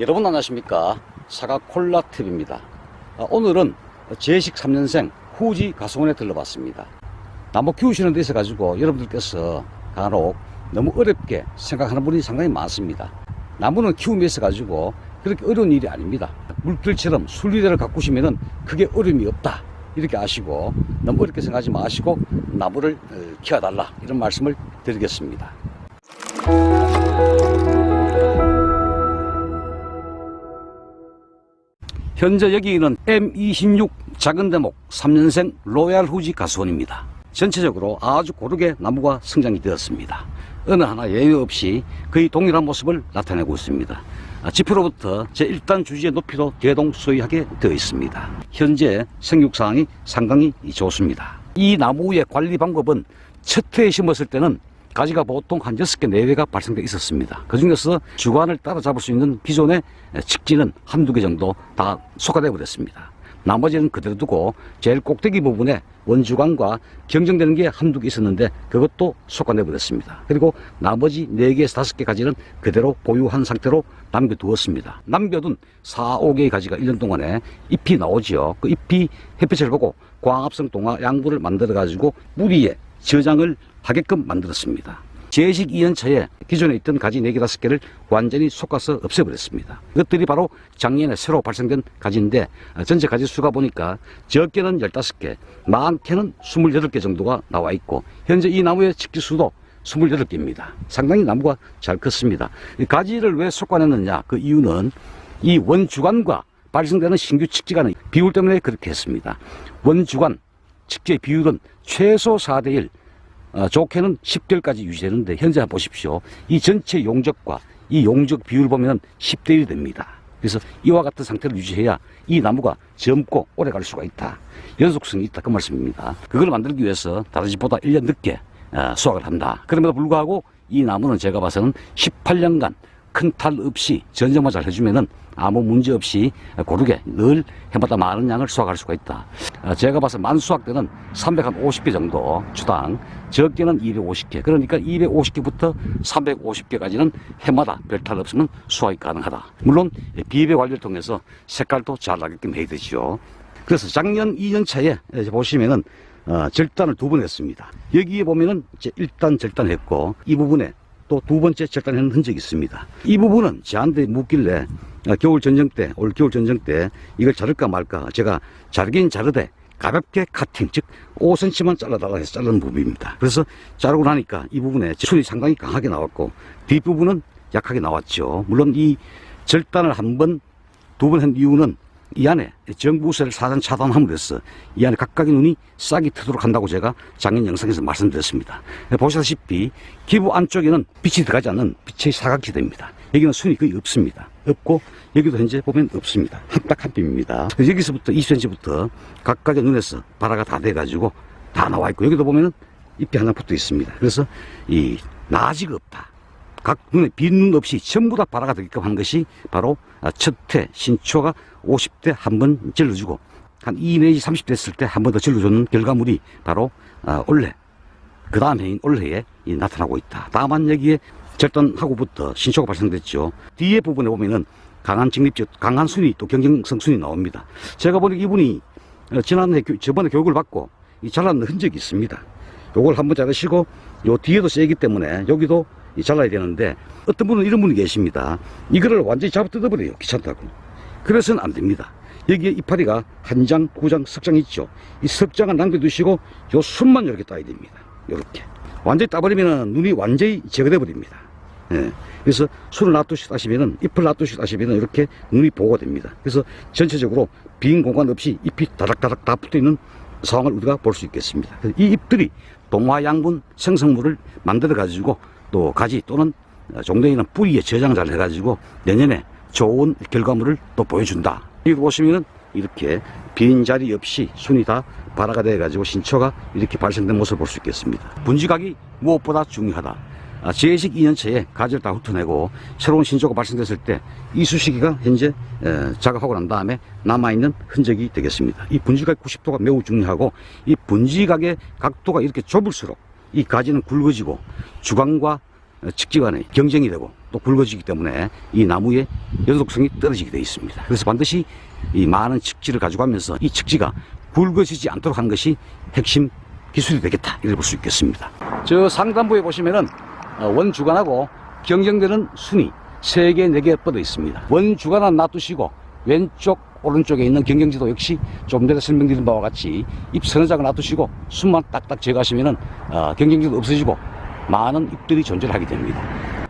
여러분 안녕하십니까? 사과콜라 TV입니다. 오늘은 제식 3년생 후지 가수원에 들러봤습니다. 나무 키우시는 데 있어 가지고 여러분들께서 간혹 너무 어렵게 생각하는 분이 상당히 많습니다. 나무는 키움에 있어 가지고 그렇게 어려운 일이 아닙니다. 물길처럼 순리대를 가꾸시면은 그게 어려움이 없다. 이렇게 아시고 너무 어렵게 생각하지 마시고 나무를 어, 키워달라. 이런 말씀을 드리겠습니다 현재 여기는 M26 작은 대목 3년생 로얄 후지 가수원입니다. 전체적으로 아주 고르게 나무가 성장이 되었습니다. 어느 하나 예외 없이 거의 동일한 모습을 나타내고 있습니다. 아, 지표로부터 제1단 주지의 높이도 대동 소이하게 되어 있습니다. 현재 생육 상황이 상당히 좋습니다. 이 나무의 관리 방법은 첫 해에 심었을 때는 가지가 보통 한 6개 내외가 발생돼 있었습니다. 그 중에서 주관을 따라잡을 수 있는 기존의 직지는 한두 개 정도 다 소가되어 버렸습니다. 나머지는 그대로 두고 제일 꼭대기 부분에 원주관과 경쟁되는 게 한두 개 있었는데 그것도 속아내 버렸습니다. 그리고 나머지 4개에서 5개까지는 그대로 보유한 상태로 남겨두었습니다. 남겨둔 4, 5개의 가지가 1년 동안에 잎이 나오지요. 그 잎이 햇빛을 보고 광합성 동화 양분을 만들어 가지고 뿌리에 저장을 하게끔 만들었습니다. 제식 2년차에 기존에 있던 가지 4개, 5개를 완전히 솎아서 없애버렸습니다. 이것들이 바로 작년에 새로 발생된 가지인데 어, 전체 가지 수가 보니까 적게는 15개, 많게는 28개 정도가 나와 있고 현재 이 나무의 직지 수도 28개입니다. 상당히 나무가 잘 컸습니다. 이 가지를 왜 솎아냈느냐 그 이유는 이 원주관과 발생되는 신규 측지간의 비율 때문에 그렇게 했습니다. 원주관 측지의 비율은 최소 4대1, 어, 좋게는 10대일까지 유지되는데 현재 한번 보십시오. 이 전체 용적과 이 용적 비율 보면 10대 1이 됩니다. 그래서 이와 같은 상태를 유지해야 이 나무가 젊고 오래 갈 수가 있다. 연속성이 있다. 그 말씀입니다. 그걸 만들기 위해서 다른 집보다 1년 늦게 어, 수확을 한다. 그럼에도 불구하고 이 나무는 제가 봐서는 18년간 큰 탈 없이 전정만 잘 해주면은 아무 문제 없이 고르게 늘 해마다 많은 양을 수확할 수가 있다. 어, 제가 봐서 만 수확 때는 350개 정도 주당, 적게는 250개. 그러니까 250개부터 350개까지는 해마다 별탈 없으면 수확이 가능하다. 물론 비배 관리를 통해서 색깔도 잘 나게끔 해야 되죠. 그래서 작년 2년 차에 보시면은 어, 절단을 두 번 했습니다. 여기에 보면은 이제 1단 절단했고 이 부분에 또 두 번째 절단하는 흔적이 있습니다. 이 부분은 저한테 묻길래 어, 겨울 전쟁 때, 올 겨울 전쟁 때 이걸 자를까 말까 제가 자르긴 자르되 가볍게 카팅, 즉 5cm만 잘라달라 해서 자르는 부분입니다. 그래서 자르고 나니까 이 부분에 순이 상당히 강하게 나왔고 뒷부분은 약하게 나왔죠. 물론 이 절단을 한 번, 두 번 한 이유는 이 안에 정부세를 사전 차단함으로써 이 안에 각각의 눈이 싹이 트도록 한다고 제가 작년 영상에서 말씀드렸습니다. 보시다시피 기부 안쪽에는 빛이 들어가지 않는 빛의 사각지대입니다. 여기는 순이 거의 없습니다. 없고 여기도 현재 보면 없습니다. 한딱한 뼘입니다. 여기서부터 20cm부터 각각의 눈에서 발화가 다 돼가지고 다 나와 있고 여기도 보면은 잎이 하나 붙어 있습니다. 그래서 이 없다. 각 눈에 빈눈 없이 전부 다 발화가 되게끔 한 것이 바로 아, 첫해 신초가 50대 한 번 질러주고 한 2 내지 30대 됐을 때 한 번 더 질러주는 결과물이 바로 아, 올해 그 다음 해인 올해에 이 나타나고 있다. 다만 여기에 절단하고부터 신초가 발생됐죠. 뒤에 부분에 보면은 강한 직립적, 강한 순위 또 경쟁성 순위 나옵니다. 제가 보니 이분이 어, 지난해 교- 저번에 교육을 받고 이 잘라는 흔적이 있습니다. 요걸 한번 자르시고 요 뒤에도 세기 때문에 여기도 이 잘라야 되는데 어떤 분은 이런 분이 계십니다. 이거를 완전히 잡아 뜯어버려요. 귀찮다고. 그래서는 안 됩니다. 여기에 이파리가 한 장, 두 장, 석 장 있죠. 이 석 장을 남겨두시고 요 순만 이렇게 따야 됩니다. 요렇게. 완전히 따버리면 눈이 완전히 제거돼 버립니다. 예. 그래서 술을 놔두시다 하시면은 잎을 놔두시다 하시면은 이렇게 눈이 보호가 됩니다. 그래서 전체적으로 빈 공간 없이 잎이 다닥다닥 다 붙어 있는 상황을 우리가 볼 수 있겠습니다. 이 잎들이 동화양분 생성물을 만들어 가지고 또 가지 또는 종대에는 뿌리에 저장 잘 해가지고 내년에 좋은 결과물을 또 보여준다. 여기 보시면은 이렇게 빈 자리 없이 순이 다 발화가 돼가지고 신초가 이렇게 발생된 모습을 볼 수 있겠습니다. 분지각이 무엇보다 중요하다. 아, 제식 2년차에 가지를 다 훑어내고 새로운 신초가 발생됐을 때 이쑤시개가 현재 에, 작업하고 난 다음에 남아있는 흔적이 되겠습니다. 이 분지각의 90도가 매우 중요하고 이 분지각의 각도가 이렇게 좁을수록 이 가지는 굵어지고 주관과 어, 측지 간의 경쟁이 되고 또 굵어지기 때문에 이 나무의 연속성이 떨어지게 되어 있습니다. 그래서 반드시 이 많은 측지를 가져가면서 이 측지가 굵어지지 않도록 하는 것이 핵심 기술이 되겠다 이렇게 볼 수 있겠습니다. 저 상단부에 보시면은 어, 원주간하고 경쟁되는 순이 세 개, 네개 뻗어 있습니다. 원주간은 놔두시고 왼쪽, 오른쪽에 있는 경경지도 역시 좀 전에 설명드린 바와 같이 잎 서너 장을 놔두시고 순만 딱딱 제거하시면은 어, 경경지도 없어지고 많은 잎들이 존재하게 됩니다.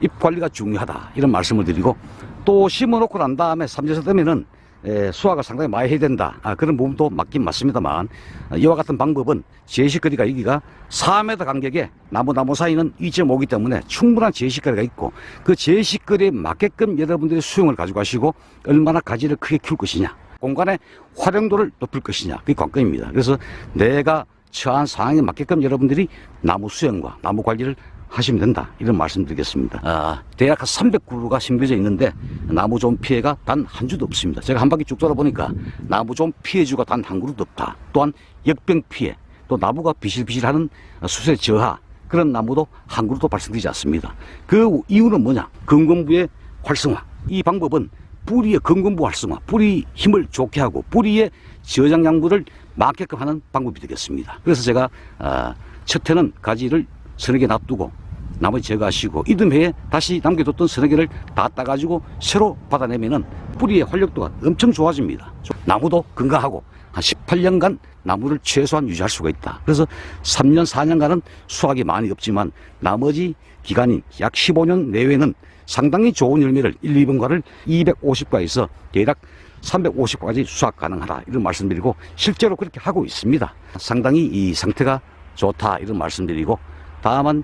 잎 관리가 중요하다 이런 말씀을 드리고 또 심어놓고 난 다음에 3년차 되면은 에, 수확을 상당히 많이 해야 된다. 아, 그런 부분도 맞긴 맞습니다만 아, 이와 같은 방법은 제식거리가 여기가 4m 간격에 나무 나무 사이는 2.5기 때문에 충분한 제식거리가 있고 그 제식거리에 맞게끔 여러분들이 수용을 가져가시고 얼마나 가지를 크게 키울 것이냐 공간의 활용도를 높일 것이냐 그게 관건입니다. 그래서 내가 처한 상황에 맞게끔 여러분들이 나무 수영과 나무 관리를 하시면 된다. 이런 말씀 드리겠습니다. 아, 대략 한 300그루가 심겨져 있는데 나무 좀 피해가 단 한 주도 없습니다. 제가 한 바퀴 쭉 돌아보니까 나무 좀 피해주가 단 한 그루도 없다. 또한 역병 피해, 또 나무가 비실비실하는 수세 저하, 그런 나무도 한 그루도 발생되지 않습니다. 그 이유는 뭐냐? 근건부의 활성화. 이 방법은 뿌리의 근건부 활성화, 뿌리 힘을 좋게 하고 뿌리의 저장 양분을 맞게끔 하는 방법이 되겠습니다. 그래서 제가 아, 첫 해는 가지를 서너 개 놔두고 나머지 제거하시고 이듬해에 다시 남겨뒀던 서너 개를 다 따가지고 새로 받아내면은 뿌리의 활력도가 엄청 좋아집니다. 나무도 건강하고 한 18년간 나무를 최소한 유지할 수가 있다. 그래서 3년, 4년간은 수확이 많이 없지만 나머지 기간인 약 15년 내외는 상당히 좋은 열매를 1, 2번가를 250가에서 대략 350까지 수확 가능하다. 이런 말씀드리고 실제로 그렇게 하고 있습니다. 상당히 이 상태가 좋다. 이런 말씀드리고 다만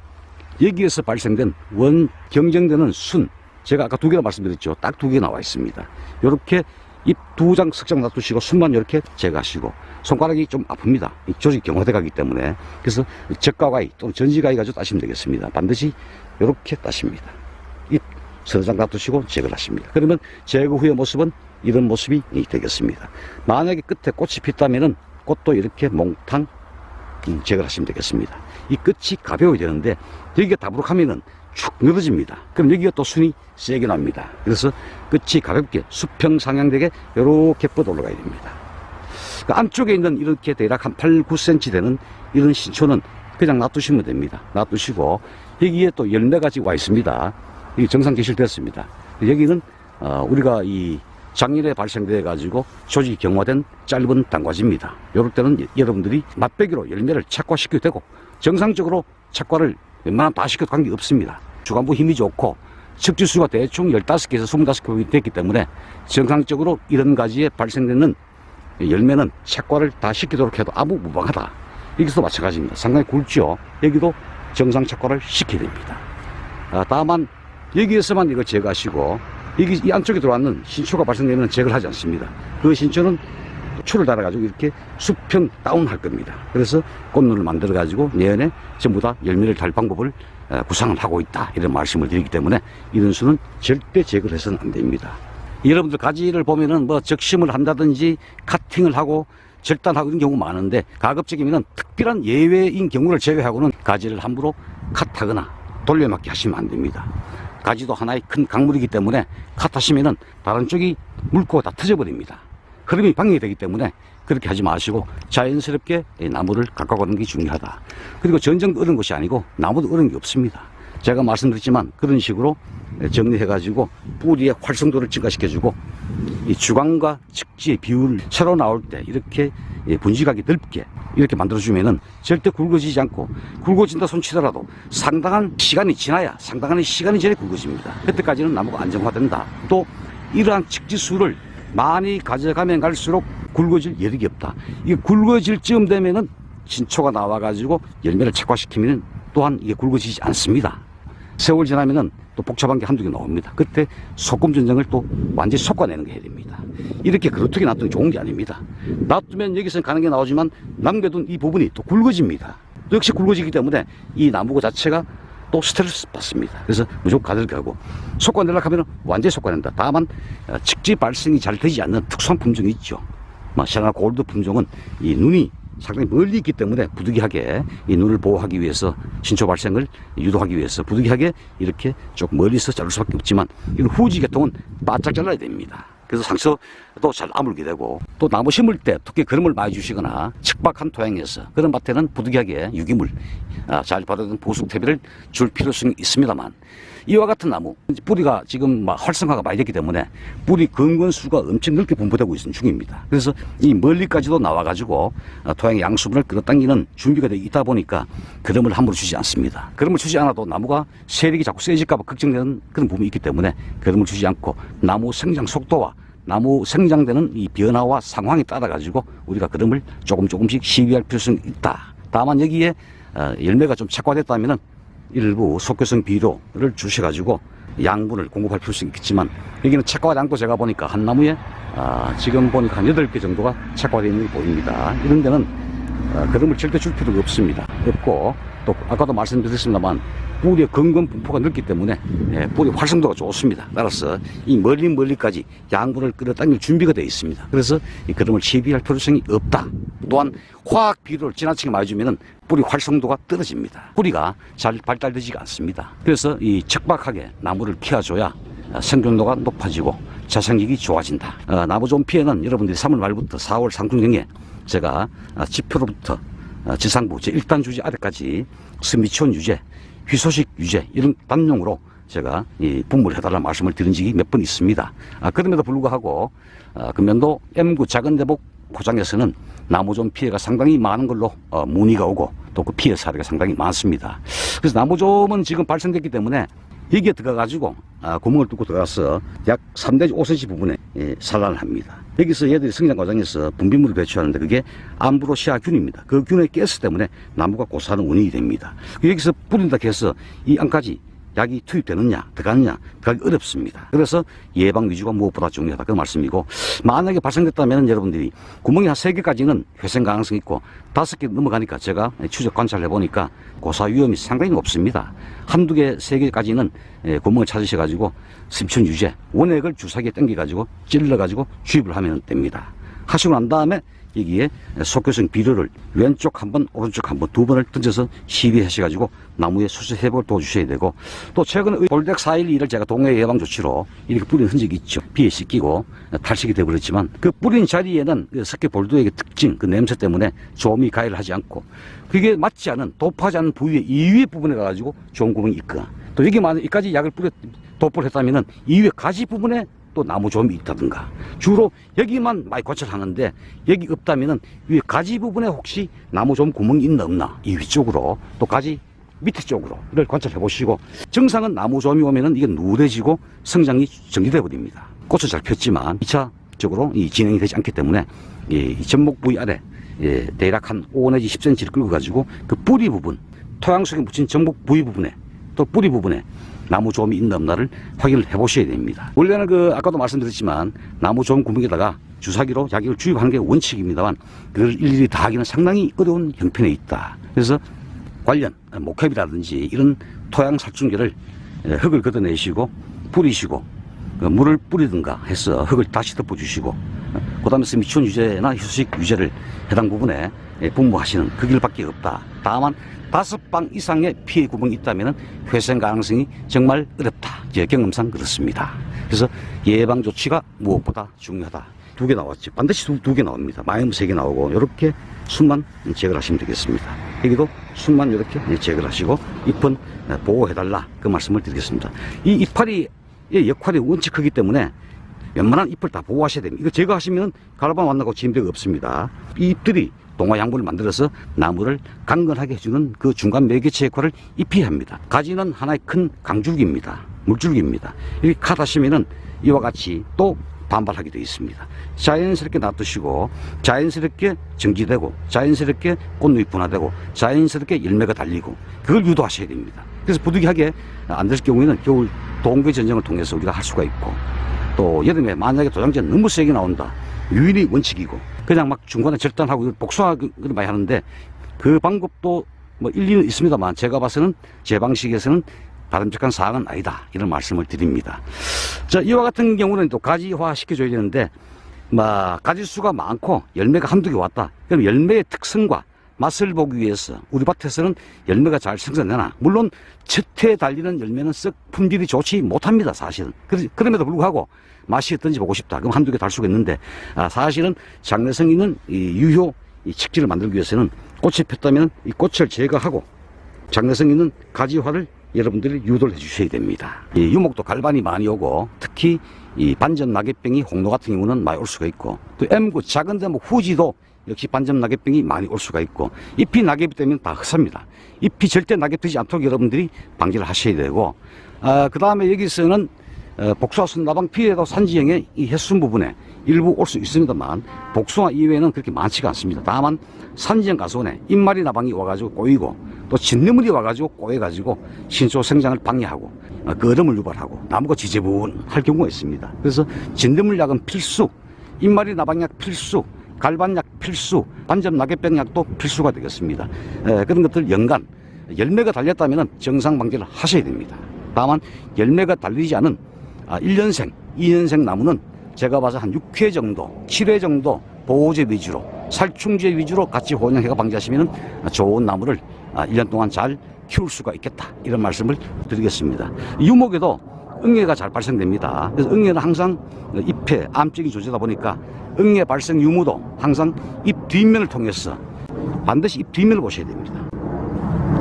여기에서 발생된 원 경쟁되는 순 제가 아까 두 개나 말씀드렸죠. 딱 두 개 나와 있습니다. 이렇게 잎두장 석장 놔두시고 순만 이렇게 제거하시고 손가락이 좀 아픕니다. 이 조직 경화돼 가기 때문에 그래서 적가가위 또는 전지가위 가지고 따시면 되겠습니다. 반드시 이렇게 따십니다. 잎 서너 장 놔두시고 제거를 하십니다. 그러면 제거 후의 모습은 이런 모습이 되겠습니다. 만약에 끝에 꽃이 폈다면은 꽃도 이렇게 몽탕 음, 제거를 하시면 되겠습니다. 이 끝이 가벼워야 되는데 여기가 다부룩하면은 축 늘어집니다. 그럼 여기가 또 순이 세게 납니다. 그래서 끝이 가볍게 수평 상향되게 이렇게 뻗어 올라가야 됩니다. 그 안쪽에 있는 이렇게 대략 한 8, 9cm 되는 이런 신초는 그냥 놔두시면 됩니다. 놔두시고 여기에 또 열매가 지금 와 있습니다. 이게 정상 개실됐습니다. 여기는 어, 우리가 이 작년에 발생돼 가지고 조직이 경화된 짧은 단과지입니다. 이럴 때는 여- 여러분들이 맛배기로 열매를 착과시켜도 되고 정상적으로 착과를 웬만하면 다 시켜도 관계 없습니다. 주간부 힘이 좋고 척지수가 대충 15개에서 25개 됐기 때문에 정상적으로 이런 가지에 발생되는 열매는 착과를 다 시키도록 해도 아무 무방하다. 여기서도 마찬가지입니다. 상당히 굵죠. 여기도 정상 착과를 시켜야 됩니다. 아, 다만 여기에서만 이거 제거하시고 여기 이 안쪽에 들어왔는 신초가 발생되면 제거를 하지 않습니다. 그 신초는 추를 달아가지고 이렇게 수평 다운할 겁니다. 그래서 꽃눈을 만들어가지고 내년에 전부 다 열매를 달 방법을 어, 구상을 하고 있다. 이런 말씀을 드리기 때문에 이런 수는 절대 제거를 해서는 안 됩니다. 여러분들 가지를 보면은 뭐 적심을 한다든지 카팅을 하고 절단하고 이런 경우 많은데 가급적이면은 특별한 예외인 경우를 제외하고는 가지를 함부로 컷하거나 돌려막기 하시면 안 됩니다. 가지도 하나의 큰 강물이기 때문에 컷하시면은 다른 쪽이 물고 다 터져버립니다. 흐름이 방해가 되기 때문에 그렇게 하지 마시고 자연스럽게 이 나무를 가까워 가는 게 중요하다. 그리고 전쟁도 어려운 것이 아니고 나무도 어려운 게 없습니다. 제가 말씀드렸지만 그런 식으로 정리해가지고 뿌리의 활성도를 증가시켜주고 이 주광과 측지의 비율을 새로 나올 때 이렇게 예, 분지각이 넓게 이렇게 만들어주면은 절대 굵어지지 않고 굵어진다 손치더라도 상당한 시간이 지나야 상당한 시간이 전에 굵어집니다. 그때까지는 나무가 안정화된다. 또 이러한 측지수를 많이 가져가면 갈수록 굵어질 여력이 없다. 이게 굵어질 즈음 되면은 신초가 나와가지고 열매를 착화시키면 또한 이게 굵어지지 않습니다. 세월 지나면은 또 복잡한 게 한두 개 나옵니다. 그때 소금 전쟁을 또 완전히 솎아내는 게 해야 됩니다. 이렇게 그렇게 놔두면 좋은 게 아닙니다. 놔두면 여기서 가는 게 나오지만 남겨둔 이 부분이 또 굵어집니다. 또 역시 굵어지기 때문에 이 나무 자체가 또 스트레스 받습니다. 그래서 무조건 하고 솎아내려고 하면 완전히 솎아낸다. 다만 어, 직지 발생이 잘 되지 않는 특수한 품종이 있죠. 뭐 샤나 골드 품종은 이 눈이 상당히 멀리 있기 때문에 부득이하게 이 눈을 보호하기 위해서 신초 발생을 유도하기 위해서 부득이하게 이렇게 조금 멀리서 자를 수밖에 없지만 이런 후지 계통은 바짝 잘라야 됩니다. 그래서 상처도 잘 아물게 되고 또 나무 심을 때 특히 거름을 많이 주시거나 척박한 토양에서 그런 밭에는 부득이하게 유기물 아, 잘 발효된 보수 퇴비를 줄 필요성이 있습니다만 이와 같은 나무 뿌리가 지금 막 활성화가 많이 됐기 때문에 뿌리 근근수가 엄청 넓게 분포되고 있는 중입니다. 그래서 이 멀리까지도 나와가지고 아, 토양의 양수분을 끌어당기는 준비가 되어 있다 보니까 그름을 함부로 주지 않습니다. 그름을 주지 않아도 나무가 세력이 자꾸 세질까봐 걱정되는 그런 부분이 있기 때문에 그름을 주지 않고 나무 성장 속도와 나무 생장되는 이 변화와 상황에 따라 가지고 우리가 그름을 조금 조금씩 시비할 필요성이 있다. 다만 여기에 어, 열매가 좀 착화됐다면은 일부 속효성 비료를 주셔가지고 양분을 공급할 필요성이 있겠지만 여기는 착화 양도 제가 보니까 한 나무에 아, 지금 보니까 한 8개 정도가 착화되어 있는 게 보입니다. 이런 데는 어, 그름을 절대 줄 필요가 없습니다. 없고 또 아까도 말씀드렸습니다만 뿌리의 근근 분포가 넓기 때문에 예, 뿌리 활성도가 좋습니다. 따라서 이 멀리 멀리까지 양분을 끌어당길 준비가 되어 있습니다. 그래서 이 그름을 채비할 필요성이 없다. 또한 화학 비료를 지나치게 많이 주면은 뿌리 활성도가 떨어집니다. 뿌리가 잘 발달되지가 않습니다. 그래서 이 척박하게 나무를 키워줘야 어, 생존도가 높아지고 자생력이 좋아진다. 어, 나무 좀 피해는 여러분들이 3월 말부터 4월 상중경에 제가 아, 지표로부터 아, 지상부 제 1단 주제 아래까지 스미치온 유제, 희소식 유제 이런 단용으로 제가 이 분무를 해달라는 말씀을 드린 적이 몇 번 있습니다. 아, 그럼에도 불구하고 아, 금년도 M9 작은 대복 포장에서는 나무좀 피해가 상당히 많은 걸로 어, 문의가 오고 또 그 피해 사례가 상당히 많습니다. 그래서 나무좀은 지금 발생됐기 때문에 여기에 들어가가지고 아, 구멍을 뚫고 들어가서 약 3내지 5cm 부분에 예, 산란을 합니다. 여기서 얘들이 성장 과정에서 분비물을 배출하는데 그게 암브로시아균입니다. 그 균의 가스 때문에 나무가 고사하는 원인이 됩니다. 여기서 뿌린다 해서 이 안까지 약이 투입되느냐, 들어가느냐, 들어가기 어렵습니다. 그래서 예방 위주가 무엇보다 중요하다. 그 말씀이고, 만약에 발생됐다면 여러분들이 구멍이 한 세개까지는 회생 가능성이 있고, 다섯 개 넘어가니까 제가 추적 관찰해 보니까 고사 위험이 상당히 높습니다. 한두 개, 세 개까지는 예, 구멍을 찾으셔가지고, 심춘 유제, 원액을 주사기에 당겨가지고, 찔러가지고 주입을 하면 됩니다. 하시고 난 다음에 여기에 속효성 비료를 왼쪽 한 번, 오른쪽 한 번, 두 번을 던져서 시비하셔가지고 나무의 수술 회복을 도와주셔야 되고 또 최근에 볼덱 412를 제가 동해 예방 조치로 이렇게 뿌린 흔적이 있죠. 비에 씻기고 탈식이 되버렸지만 그 뿌린 자리에는 그 석회 볼도액의 특징, 그 냄새 때문에 조미 가해를 하지 않고 그게 맞지 않은 도파하지 않은 부위의 이외 부분에 가가지고 좋은 구멍이 있거나 또 여기 만약 이까지 약을 뿌려 도포를 했다면은 이외 가지 부분에 또 나무 좀이 있다든가 주로 여기만 많이 관찰하는데 여기 없다면은 위에 가지 부분에 혹시 나무 좀 구멍이 있나 없나 이 위쪽으로 또 가지 밑에 쪽으로를 관찰해 보시고 정상은 나무 좀이 오면은 이게 누래지고 성장이 정지돼 버립니다. 꽃은 잘 폈지만 2차적으로 이 진행이 되지 않기 때문에 이 전목 부위 아래 예, 대략 한 5 내지 10cm를 끌고 가지고 그 뿌리 부분 토양 속에 묻힌 전목 부위 부분에 또 뿌리 부분에 나무 조음이 있나 없나를 확인을 해 보셔야 됩니다. 원래는 그 아까도 말씀드렸지만 나무 조음 구멍에다가 주사기로 약을 주입하는 게 원칙입니다만 그걸 일일이 다 하기는 상당히 어려운 형편에 있다. 그래서 관련 목합이라든지 이런 토양 살충제를 예, 흙을 걷어내시고 뿌리시고 그 물을 뿌리든가 해서 흙을 다시 덮어주시고 그 다음에 미치온 유제나 휴식 유제를 해당 부분에 예, 분무하시는 그 길밖에 없다. 다만 다섯 방 이상의 피해 구멍이 있다면 회생 가능성이 정말 어렵다. 제 경험상 그렇습니다. 그래서 예방 조치가 무엇보다 중요하다. 두 개 나왔죠. 반드시 두 개 나옵니다. 마이너세 개 나오고 이렇게 순만 제거를 하시면 되겠습니다. 여기도 순만 이렇게 제거를 하시고 잎은 보호해달라 그 말씀을 드리겠습니다. 이 이파리의 역할이 원칙 크기 때문에 웬만한 잎을 다 보호하셔야 됩니다. 이거 제거하시면 가라방 만나고 짐대가 없습니다. 이 잎들이 동화 양분을 만들어서 나무를 강건하게 해주는 그 중간 매개체 역할을 잎이 합니다. 가지는 하나의 큰 강줄기입니다. 물줄기입니다. 이렇게 카다시면은 이와 같이 또 반발하게 되어 있습니다. 자연스럽게 놔두시고 자연스럽게 정지되고 자연스럽게 꽃잎이 분화되고 자연스럽게 열매가 달리고 그걸 유도하셔야 됩니다. 그래서 부득이하게 안 될 경우에는 겨울 동계 전쟁을 통해서 우리가 할 수가 있고 또 여름에 만약에 도장제 너무 세게 나온다. 유인이 원칙이고 그냥 막 중간에 절단하고 복수하기를 많이 하는데 그 방법도 뭐 일리는 있습니다만 제가 봐서는 제 방식에서는 바람직한 사항은 아니다 이런 말씀을 드립니다. 자 이와 같은 경우는 또 가지화 시켜줘야 되는데 막 가지수가 많고 열매가 한두 개 왔다. 그럼 열매의 특성과 맛을 보기 위해서 우리 밭에서는 열매가 잘 생산되나? 물론 첫해 달리는 열매는 썩 품질이 좋지 못합니다 사실은. 그럼에도 불구하고 맛이 어떤지 보고 싶다. 그럼 한두 개 달 수가 있는데 아, 사실은 장래성 있는 이 유효 이 칡지를 만들기 위해서는 꽃이 폈다면 이 꽃을 제거하고 장래성 있는 가지화를 여러분들이 유도를 해주셔야 됩니다. 이 유목도 갈반이 많이 오고 특히 이 반전 낙엽병이 홍로 같은 경우는 많이 올 수가 있고 또 M구 작은 데뭐 후지도 역시 반전 낙엽병이 많이 올 수가 있고 잎이 낙엽이 되면 다 흡사입니다. 잎이 절대 낙엽 되지 않도록 여러분들이 방지를 하셔야 되고 아, 그 다음에 여기서는 어, 복숭아 순나방 피해도 산지형의 이 햇순 부분에 일부 올 수 있습니다만 복숭아 이외에는 그렇게 많지가 않습니다. 다만 산지형 가수원에 잎말이 나방이 와가지고 꼬이고 또 진느물이 와가지고 꼬여가지고 신소 생장을 방해하고 어, 그 얼음을 유발하고 나무가 지저분할 경우가 있습니다. 그래서 진느물 약은 필수, 잎말이 나방약 필수, 갈반약 필수, 반점 낙엽병약도 필수가 되겠습니다. 에, 그런 것들 연간 열매가 달렸다면 정상 방지를 하셔야 됩니다. 다만 열매가 달리지 않은 아, 1년생, 2년생 나무는 제가 봐서 한 6회 정도, 7회 정도 보호제 위주로, 살충제 위주로 같이 혼용해가 방지하시면 좋은 나무를 아, 1년 동안 잘 키울 수가 있겠다. 이런 말씀을 드리겠습니다. 유목에도 응애가 잘 발생됩니다. 그래서 응애는 항상 잎에 암적인 존재다 보니까 응애 발생 유무도 항상 잎 뒷면을 통해서 반드시 잎 뒷면을 보셔야 됩니다.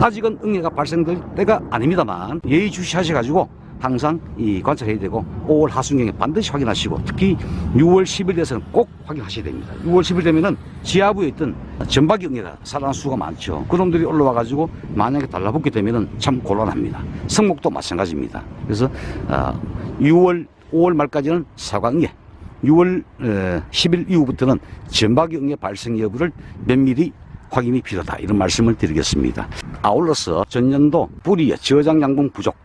아직은 응애가 발생될 때가 아닙니다만 예의주시하셔가지고 항상 이 관찰해야 되고 5월 하순경에 반드시 확인하시고 특히 6월 10일 돼서는 꼭 확인하셔야 됩니다. 6월 10일 되면은 지하부에 있던 전박이 응애가 살아난 수가 많죠. 그놈들이 올라와가지고 만약에 달라붙게 되면은 참 곤란합니다. 성목도 마찬가지입니다. 그래서 아, 6월 5월 말까지는 사과응애 6월 10일 이후부터는 전박이 응애 발생 여부를 면밀히 확인이 필요하다 이런 말씀을 드리겠습니다. 아울러서 전년도 뿌리의 저장 양분 부족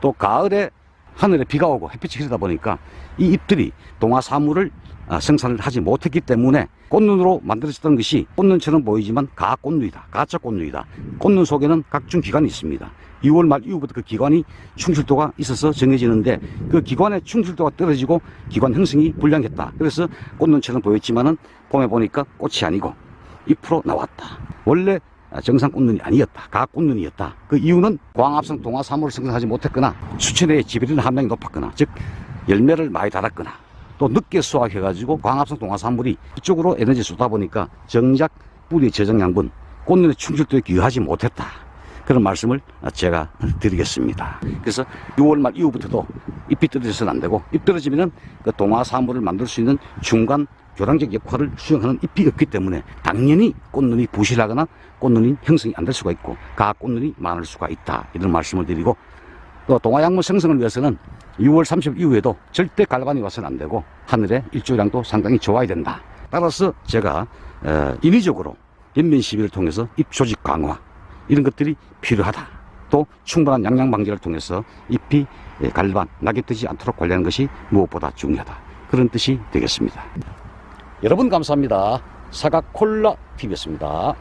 또 가을에 하늘에 비가 오고 햇빛이 흐르다 보니까 이 잎들이 동화 사물을 아, 생산을 하지 못했기 때문에 꽃눈으로 만들어졌던 것이 꽃눈처럼 보이지만 가꽃눈이다. 가짜 꽃눈이다. 꽃눈 속에는 각종 기관이 있습니다. 6월 말 이후부터 그 기관이 충실도가 있어서 정해지는데 그 기관의 충실도가 떨어지고 기관 형성이 불량했다. 그래서 꽃눈처럼 보였지만은 봄에 보니까 꽃이 아니고 잎으로 나왔다. 원래 정상 꽃눈이 아니었다. 가꽃눈이었다. 그 이유는 광합성 동화 사물을 생성하지 못했거나 수천의 지배리는 함량이 높았거나 즉 열매를 많이 달았거나 또 늦게 수확해가지고 광합성 동화 사물이 이쪽으로 에너지 쏟아 보니까 정작 뿌리 저장 양분 꽃눈의 충실도에 기여하지 못했다. 그런 말씀을 제가 드리겠습니다. 그래서 6월 말 이후부터도 잎이 떨어져서는 안 되고 잎 떨어지면은 그 동화 사물을 만들 수 있는 중간 교량적 역할을 수행하는 잎이 없기 때문에 당연히 꽃눈이 부실하거나 꽃눈이 형성이 안 될 수가 있고 가꽃눈이 많을 수가 있다 이런 말씀을 드리고 또 동화양분 생성을 위해서는 6월 30일 이후에도 절대 갈반이 와서는 안 되고 하늘의 일조량도 상당히 좋아야 된다. 따라서 제가 어, 인위적으로 연면 시비를 통해서 잎 조직 강화 이런 것들이 필요하다. 또 충분한 양양 방지를 통해서 잎이 예, 갈반, 낙엽 뜨지 않도록 관리하는 것이 무엇보다 중요하다. 그런 뜻이 되겠습니다. 여러분 감사합니다. 사각 콜라 TV였습니다.